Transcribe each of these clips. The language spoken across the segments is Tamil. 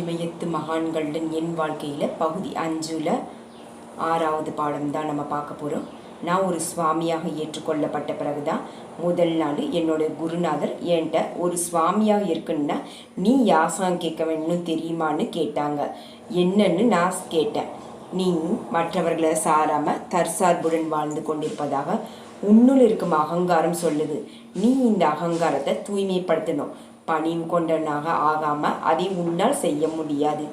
இமயத்து மகான்களுடன் என் வாழ்க்கையில் பகுதி அஞ்சில் ஆறாவது பாடம் தான் நம்ம பார்க்க போகிறோம் நான் ஒரு சுவாமியாக ஏற்றுக்கொள்ளப்பட்ட பிறகு தான் முதல் நாள் என்னோட குருநாதர் என்கிட்ட ஒரு சுவாமியாக இருக்குன்னா நீ யாசகம் கேட்க வேணும்னு தெரியுமான்னு கேட்டாங்க. என்னன்னு நான் கேட்டேன். நீ மற்றவர்களை சாராமல் தற்சார்புடன் வாழ்ந்து கொண்டிருப்பதாக உன்னுள் இருக்கும் அகங்காரம் சொல்லுது. நீ இந்த அகங்காரத்தை தூய்மைப்படுத்தணும். பணிவு கொண்டனாக ஆகாம அதை உன்னால் செய்ய முடியாது.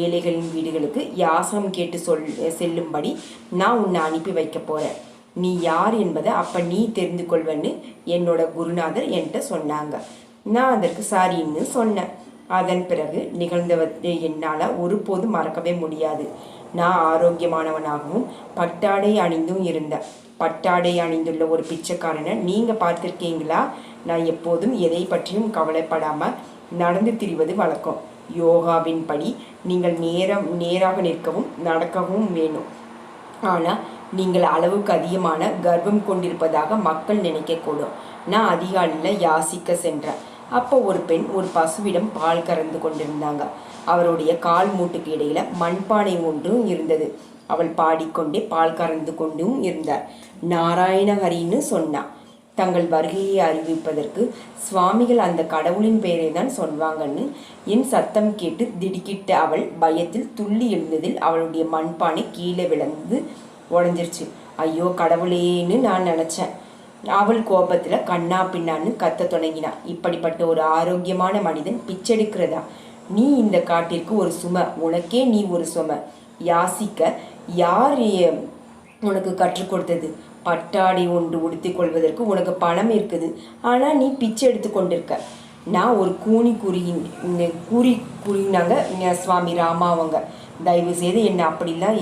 ஏழைகளின் வீடுகளுக்கு யாசம் கேட்டு சொல் செல்லும்படி நான் உன்னை அனுப்பி வைக்க போறேன். நீ யார் என்பதை அப்ப நீ தெரிந்து கொள்வன்னு என்னோட குருநாதர் என்கிட்ட சொன்னாங்க. நான் அதற்கு சாரின்னு சொன்னேன். அதன் பிறகு நிகழ்ந்தவற்றை என்னால் ஒருபோதும் மறக்கவே முடியாது. நான் ஆரோக்கியமானவனாகவும் பட்டாடை அணிந்தும் இருந்தேன் பட்டாடை அணிந்துள்ள ஒரு பிச்சைக்காரனை நீங்கள் பார்த்துருக்கீங்களா? நான் எப்போதும் எதை பற்றியும் கவலைப்படாமல் நடந்து திரிவது வழக்கம். யோகாவின் படி நீங்கள் நேரம் நேராக நிற்கவும் நடக்கவும் வேணும். ஆனால் நீங்கள் அளவுக்கு அதிகமான கர்வம் கொண்டிருப்பதாக மக்கள் நினைக்கக்கூடும். நான் அதிகாலையில் யாசிக்க சென்றேன். அப்போ ஒரு பெண் ஒரு பசுவிடம் பால் கறந்து கொண்டிருந்தாங்க. அவருடைய கால் மூட்டுக்கு இடையில மண்பானை ஒன்றும் இருந்தது. அவள் பாடிக்கொண்டே பால் கறந்து கொண்டும் இருந்தார். நாராயணஹரின்னு சொன்னான் தங்கள் வருகையை அறிவிப்பதற்கு சுவாமிகள் அந்த கடவுளின் பெயரை தான் சொல்வாங்கன்னு என் சத்தம் கேட்டு திடுக்கிட்ட அவள் பயத்தில் துள்ளி எழுந்ததில் அவளுடைய மண்பானை கீழே விழுந்து உடஞ்சிருச்சு. ஐயோ கடவுளேன்னு நான் நினச்சேன். அவள் கோபத்தில் கண்ணா பின்னான்னு கத்த தொடங்கினான் இப்படிப்பட்ட ஒரு ஆரோக்கியமான மனிதன் பிச்செடுக்கிறதா? நீ இந்த காட்டிற்கு ஒரு சும. உனக்கே நீ ஒரு சும. யாசிக்க யார் உனக்கு கற்றுக் கொடுத்தது? பட்டாடை ஒன்று உடுத்தி கொள்வதற்கு உனக்கு பணம் இருக்குது. ஆனால் நீ பிச்சை எடுத்து கொண்டிருக்க. நான் ஒரு கூனி குறியின் கூறி கூறினாங்க சுவாமி ராமா அவங்க. தயவு செய்து என்னை அப்படிலாம்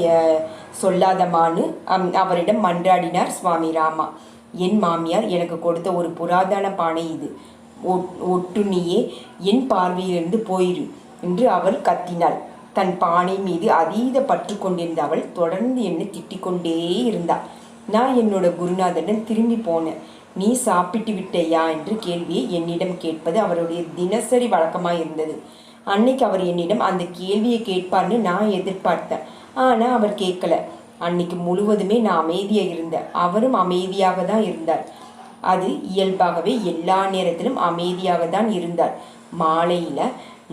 சொல்லாதமான்னு அவரிடம் மன்றாடினார் சுவாமி ராமா. என் மாமியார் எனக்கு கொடுத்த ஒரு புராதன பானை இது. ஒட்டுண்ணியே என் பார்வையிலிருந்து போயிரு என்று அவள் கத்தினாள். தன் பானை மீது அதீத பற்று கொண்டிருந்த அவள் தொடர்ந்து என்னை திட்டிக்கொண்டே இருந்தாள் நான் என்னோட குருநாதனிடம் திரும்பி போனேன். நீ சாப்பிட்டு விட்டையா என்று கேள்வியை என்னிடம் கேட்பது அவருடைய தினசரி வழக்கமாக இருந்தது. அன்னைக்கு அவர் என்னிடம் அந்த கேள்வியை கேட்பார்னு நான் எதிர்பார்த்தேன். ஆனால் அவர் கேட்கல. அன்னைக்கு முழுவதுமே நான் அமைதியாக இருந்தேன். அவரும் அமைதியாக தான் இருந்தார். அது இயல்பாகவே எல்லா நேரத்திலும் அமைதியாக தான் இருந்தார். மாலையில்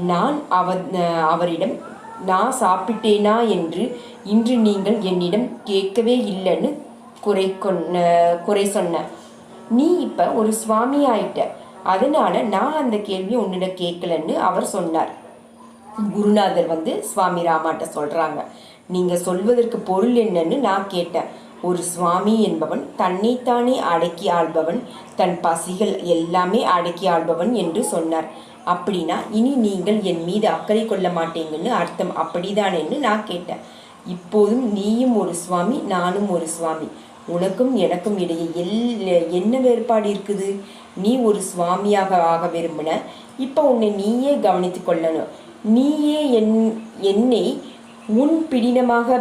நான் அவ அவரிடம் நான் சாப்பிட்டேனா என்று இன்று நீங்கள் என்னிடம் கேட்கவே இல்லைன்னு குறை கொன்ன குறை சொன்னேன். நீ இப்போ ஒரு சுவாமி ஆயிட்ட. அதனால் நான் அந்த கேள்வியை உன்னிடம் கேட்கலன்னு அவர் சொன்னார். குருநாதர் வந்து சுவாமி ராமாட்ட சொல்கிறாங்க நீங்கள் சொல்வதற்கு பொருள் என்னன்னு நான் கேட்டேன். ஒரு சுவாமி என்பவன் தன்னைத்தானே அடக்கி ஆள்பவன் தன் பசிகள் எல்லாமே அடக்கி ஆள்பவன் என்று சொன்னார். அப்படின்னா இனி நீங்கள் என் மீது அக்கறை கொள்ள மாட்டீங்கன்னு அர்த்தம். அப்படிதானேன்னு நான் கேட்டேன். இப்போதும் நீயும் ஒரு சுவாமி நானும் ஒரு சுவாமி. உனக்கும் எனக்கும் இடையே எல் என்ன வேறுபாடு இருக்குது? நீ ஒரு சுவாமியாக ஆக விரும்பின இப்போ உன்னை நீயே கவனித்து கொள்ளணும். நீயே என் என்னை உன் பிடினமாக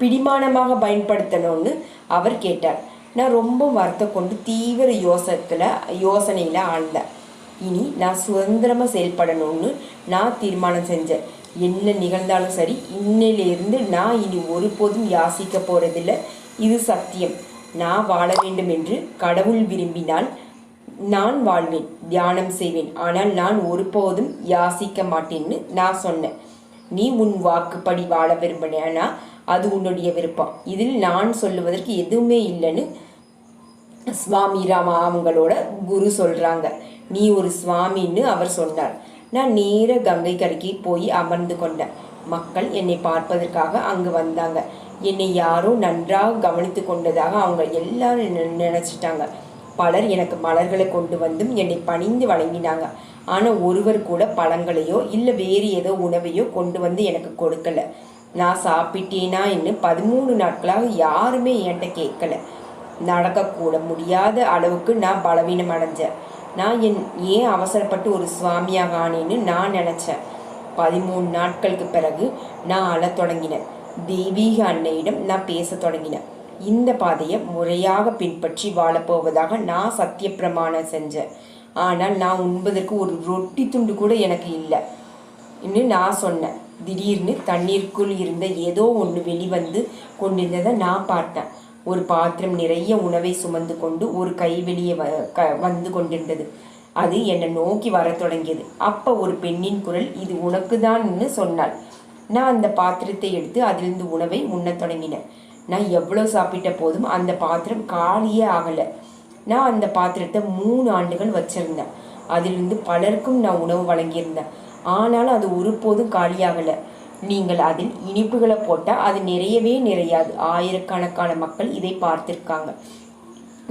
பிடிமானமாக பயன்படுத்தணும்னு அவர் கேட்டார். நான் ரொம்ப வருத்தம் கொண்டு தீவிர யோசத்தில் யோசனையில் ஆழ்ந்தேன். இனி நான் சுதந்திரமாக செயல்படணும்னு நான் தீர்மானம் செஞ்சேன். என்ன நிகழ்ந்தாலும் சரி இன்னையிலிருந்து நான் இனி ஒருபோதும் யாசிக்க போகிறதில்ல இது சத்தியம். நான் வாழ வேண்டும் என்று கடவுள் விரும்பினால் நான் வாழ்வேன் தியானம் செய்வேன். ஆனால் நான் ஒருபோதும் யாசிக்க மாட்டேன்னு நான் சொன்னேன். நீ உன் வாக்குப்படி வாழ விரும்பினா அது உன்னுடைய விருப்பம். இதில் நான் சொல்லுவதற்கு எதுவுமே இல்லைன்னு சுவாமி ராமா அவங்களோட குரு சொல்கிறாங்க நீ ஒரு சுவாமின்னு அவர் சொன்னார். நான் நேர கங்கை கரைக்கு போய் அமர்ந்து கொண்டேன். மக்கள் என்னை பார்ப்பதற்காக அங்கு வந்தாங்க. என்னை யாரோ நன்றாக கவனித்து கொண்டதாக அவங்க எல்லாரும் நினச்சிட்டாங்க. பலர் எனக்கு மலர்களை கொண்டு வந்தும் என்னை பணிந்து வழங்கினாங்க. ஆனால் ஒருவர் கூட பழங்களையோ இல்லை வேறு ஏதோ உணவையோ கொண்டு வந்து எனக்கு கொடுக்கல. நான் சாப்பிட்டேனா என்று பதிமூணு நாட்களாக யாருமே என்கிட்ட கேட்கல. நடக்கக்கூட முடியாத அளவுக்கு நான் பலவீனம் அடைஞ்சேன். நான் என் ஏன் அவசரப்பட்டு ஒரு சுவாமியாக ஆனேன்னு நான் நினச்சேன். பதிமூணு நாட்களுக்கு பிறகு நான் அழத் தொடங்கினேன். தெய்வீக அன்னையிடம் நான் பேச தொடங்கினேன். இந்த பாதையை முறையாக பின்பற்றி வாழப்போவதாக நான் சத்திய பிரமாணம் செஞ்சேன். ஆனால் நான் உண்பதற்கு ஒரு ரொட்டி துண்டு கூட எனக்கு இல்லை. இன்னும் நான் சொன்னேன். திடீர்னு தண்ணீருக்குள் இருந்த ஏதோ ஒன்று வெளிவந்து கொண்டிருந்ததை நான் பார்த்தேன். ஒரு பாத்திரம் நிறைய உணவை சுமந்து கொண்டு ஒரு கை வெளியே வ க வந்து கொண்டிருந்தது. அது என்னை நோக்கி வரத் தொடங்கியது. அப்போ ஒரு பெண்ணின் குரல் இது உனக்கு தான்னு சொன்னாள். நான் அந்த பாத்திரத்தை எடுத்து அதிலிருந்து உணவை உண்ணத் தொடங்கினேன். நான் எவ்வளோ சாப்பிட்ட போதும் அந்த பாத்திரம் காலியே ஆகலை. நான் அந்த பாத்திரத்தை மூணு ஆண்டுகள் வச்சிருந்தேன். அதிலிருந்து பலருக்கும் நான் உணவு வழங்கியிருந்தேன். ஆனாலும் அது ஒருபோதும் காலியாகலை. நீங்கள் அதில் இனிப்புகளை போட்டால் அது நிறையவே நிறையாது. ஆயிரக்கணக்கான மக்கள் இதை பார்த்துருக்காங்க.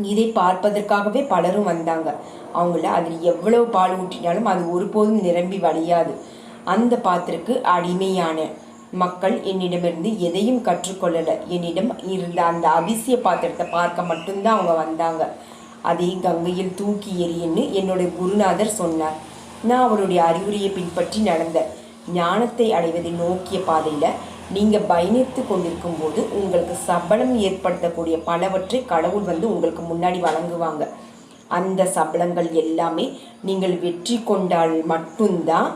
இதை பார்ப்பதற்காகவே பலரும் வந்தாங்க. அவங்கள அதில் எவ்வளவு பால் ஊற்றினாலும் அது ஒருபோதும் நிரம்பி வழியாது. அந்த பாத்திரக்கு அடிமையான மக்கள் என்னிடமிருந்து எதையும் கற்றுக்கொள்ளலை. என்னிடம் இருந்த அந்த அபிசிய பாத்திரத்தை பார்க்க மட்டும்தான் அவங்க வந்தாங்க. அதை கங்கையில் தூக்கி எறியன்னு என்னுடைய குருநாதர் சொன்னார். நான் அவருடைய அறிவுரையை பின்பற்றி நடந்தேன். ஞானத்தை அடைவதை நோக்கிய பாதையில் நீங்கள் பயணித்து கொண்டிருக்கும் போது உங்களுக்கு சபலம் ஏற்படுத்தக்கூடிய பலவற்றை கடவுள் வந்து உங்களுக்கு முன்னாடி வழங்குவாங்க. அந்த சபலங்கள் எல்லாமே நீங்கள் வெற்றி கொண்டால் மட்டும்தான்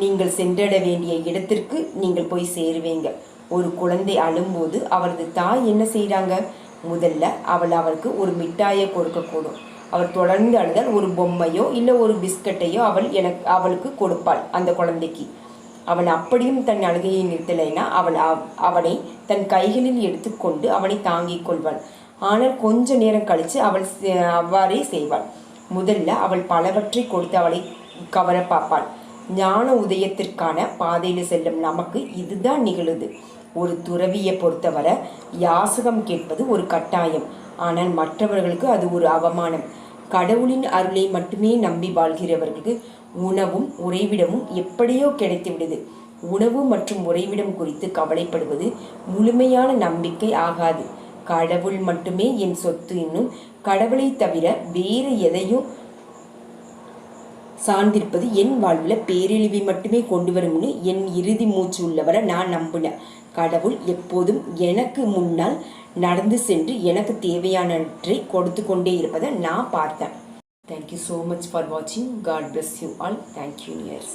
நீங்கள் சென்றட வேண்டிய இடத்திற்கு நீங்கள் போய் சேருவீங்க. ஒரு குழந்தை அழும்போது அவரது தாய் என்ன செய்கிறாங்க முதல்ல அவள் அவருக்கு ஒரு மிட்டாயை கொடுக்கக்கூடும். அவர் தொடர்ந்து அழுதால் ஒரு பொம்மையோ இல்லை ஒரு பிஸ்கட்டையோ அவள் எனக்கு அவளுக்கு கொடுப்பாள் அந்த குழந்தைக்கு. அவன் அப்படியும் தன் அழுகையை நிறுத்தலைனா அவள் அவனை தன் கைகளில் எடுத்துக்கொண்டு அவனை தாங்கிக் கொள்வாள். ஆனால் கொஞ்ச நேரம் கழித்து அவள் அவ்வாறே செய்வாள். முதல்ல அவள் பலவற்றை கொடுத்து அவளை கவர பார்ப்பாள். ஞான உதயத்திற்கான பாதையில் செல்லும் நமக்கு இதுதான் நிகழுது. ஒரு துறவியை பொறுத்தவரை யாசகம் கேட்பது ஒரு கட்டாயம். ஆனால் மற்றவர்களுக்கு அது ஒரு அவமானம். கடவுளின் அருளை மட்டுமே நம்பி வாழ்கிறவர்களுக்கு உணவும் உறைவிடமும் எப்படியோ கிடைத்துவிடுது. உணவு மற்றும் உறைவிடம் குறித்து கவலைப்படுவது முழுமையான நம்பிக்கை ஆகாது. கடவுள் மட்டுமே என் சொத்து இன்னும் கடவுளை தவிர வேறு எதையும் சார்ந்திருப்பது என் வாழ்வில் பேரழிவை மட்டுமே கொண்டு வரும்னு என் இறுதி மூச்சு உள்ளவரை நான் நம்பினேன் கடவுள் எப்போதும் எனக்கு முன்னால் நடந்து சென்று எனக்கு தேவையானவற்றை கொடுத்து கொண்டே இருப்பதை நான் பார்த்தேன். Thank you so much for வாட்சிங் God bless you all thank you nears